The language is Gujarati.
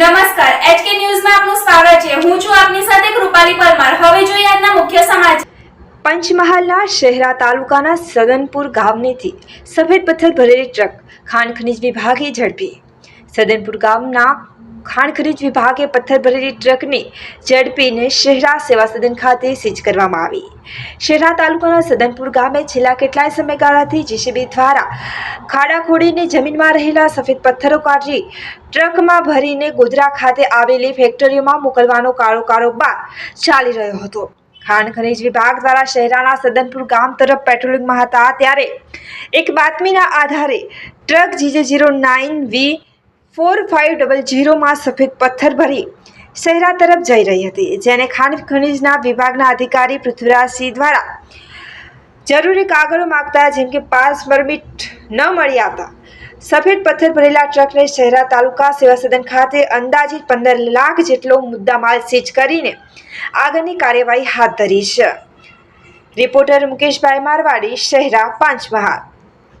નમસ્કાર એચકે ન્યૂઝમાં આપનું સ્વાગત છે. હું છું આપની સાથે કૃપાલી પરમાર. હવે જોઈએ આજના મુખ્ય સમાચાર. પંચમહાલના શહેરા તાલુકાના સદનપુર ગામનેથી સફેદ પથ્થર ભરેલી ટ્રક ખાણ ખનિજ વિભાગે ઝડપી. સદનપુર ગામના ખાણ ખનીજ વિભાગે પથ્થર ભરેલી ટ્રકને ઝડપીને શહેરા સેવા સદન ખાતે સીઝ કરવામાં આવી. શહેરા તાલુકાના સદનપુર ગામે છેલ્લા કેટલાય સમયગાળાથી જીસીબી દ્વારા ખાડા ખોડીને જમીનમાં રહેલા સફેદ પથ્થરો કાઢી ટ્રકમાં ભરીને ગોધરા ખાતે આવેલી ફેક્ટરીઓમાં મોકલવાનો કાળો કારોબાર ચાલી રહ્યો હતો. ખાણ ખનીજ વિભાગ દ્વારા શહેરાના સદનપુર ગામ તરફ પેટ્રોલિંગમાં હતા ત્યારે એક બાતમીના આધારે truck GJ zero nine V four five double જીરોમાં સફેદ પથ્થર ભરી શહેરા તરફ જઈ રહી હતી, જેને ખાણ ખનીજના વિભાગના અધિકારી પૃથ્વીરાજસિંહ દ્વારા જરૂરી કાગળો માગતા જેમ કે પાસ પરમિટ ન મળી આવતા, સફેદ પથ્થર ભરેલા ટ્રકને શહેરા તાલુકા સેવા સદન ખાતે અંદાજિત પંદર લાખ જેટલો મુદ્દામાલ સીજ કરીને આગળની કાર્યવાહી હાથ ધરી છે. રિપોર્ટર મુકેશભાઈ મારવાડી, શહેરા પંચમહાલ